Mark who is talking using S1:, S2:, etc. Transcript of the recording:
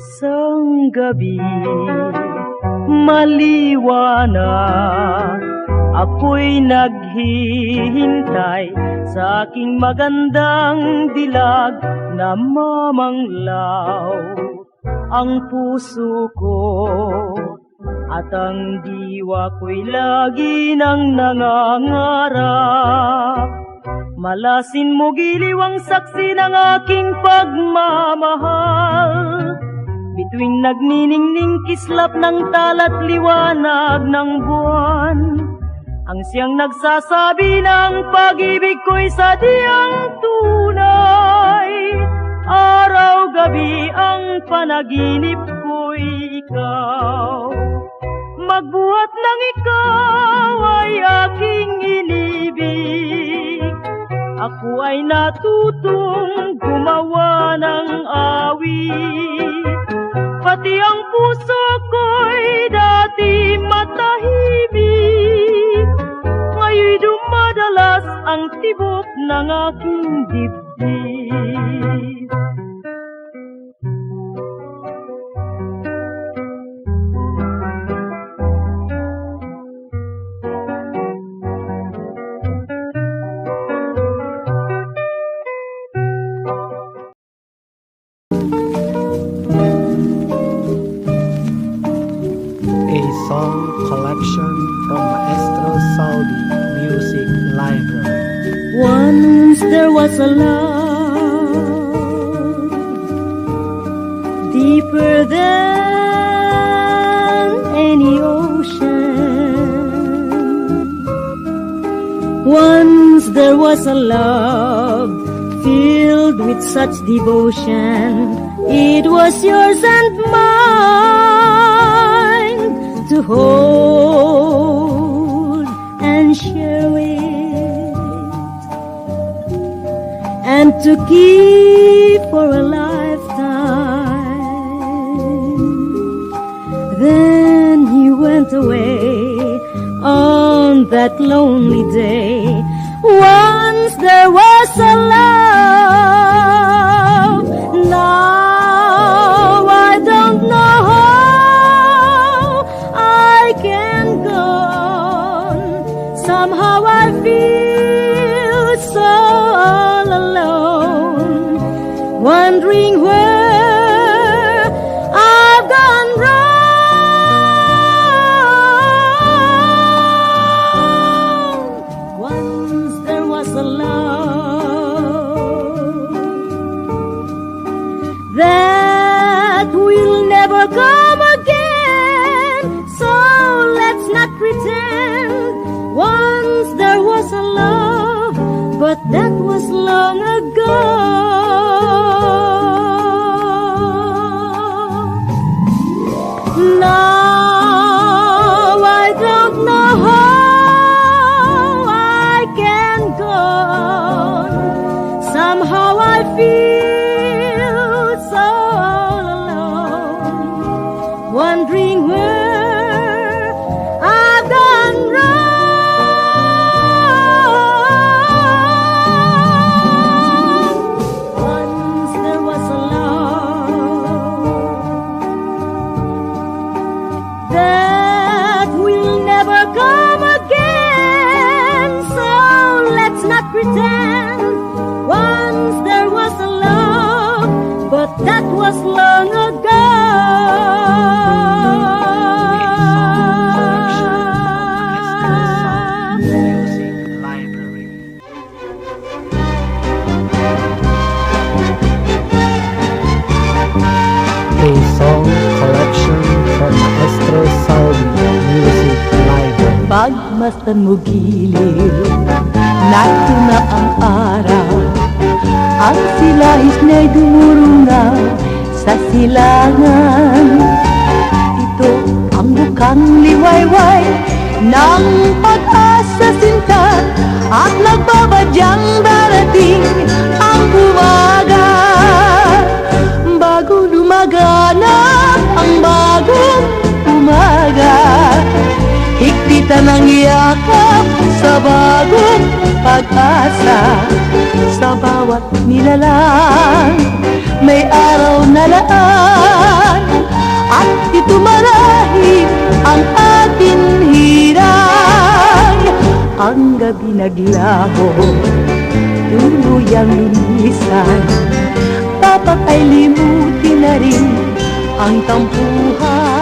S1: Isang gabi, maliwanag Ako'y naghihintay sa aking magandang dilag na mamanglaw. Ang puso ko at ang diwa ko'y lagi nang nangangarap Malasin mo giliw saksi ng aking pagmamahal Bituing nagniningning kislap ng talat liwanag ng buwan. Ang siyang nagsasabi ng pag-ibig ko'y sadyang tunay. Araw-gabi ang panaginip ko'y ikaw. Magbuhat ng ikaw ay aking inibig. Ako ay natutong gumawa ng awit Pati ang puso ko'y dati matahimik. Ngayon'y dumadalas ang tibok ng aking dibdib was a love deeper than any ocean. Once there was a love filled with such devotion. It was yours and mine to hold and share to keep for a lifetime. Then he went away on that lonely day. Once there was a love. Now I don't know how I can go on. Somehow I feel so alone, wondering where I've gone wrong. Once there was a love that will never come again. So let's not pretend once there was a love, but that was long ago. Ago.
S2: Music Library. A song collection from Saudi Music Library.
S1: Pagmasdan mo giliw, nato na ang araw. Ang sila'y na'y dumurunga sa silangan. Ito ang bukang liwayway ng pag-asa sinta at nagbabadyang darating ang umaga. Bago lumaganap ang bagong umaga Higpitan ang yakap sa bagong pag-asa Sa bawat nilalang may araw na laan At ito marahin ang atin hiran Ang gabi naglaho, tuluyang linisan. Dapat ay limutin na rin ang tampuhan.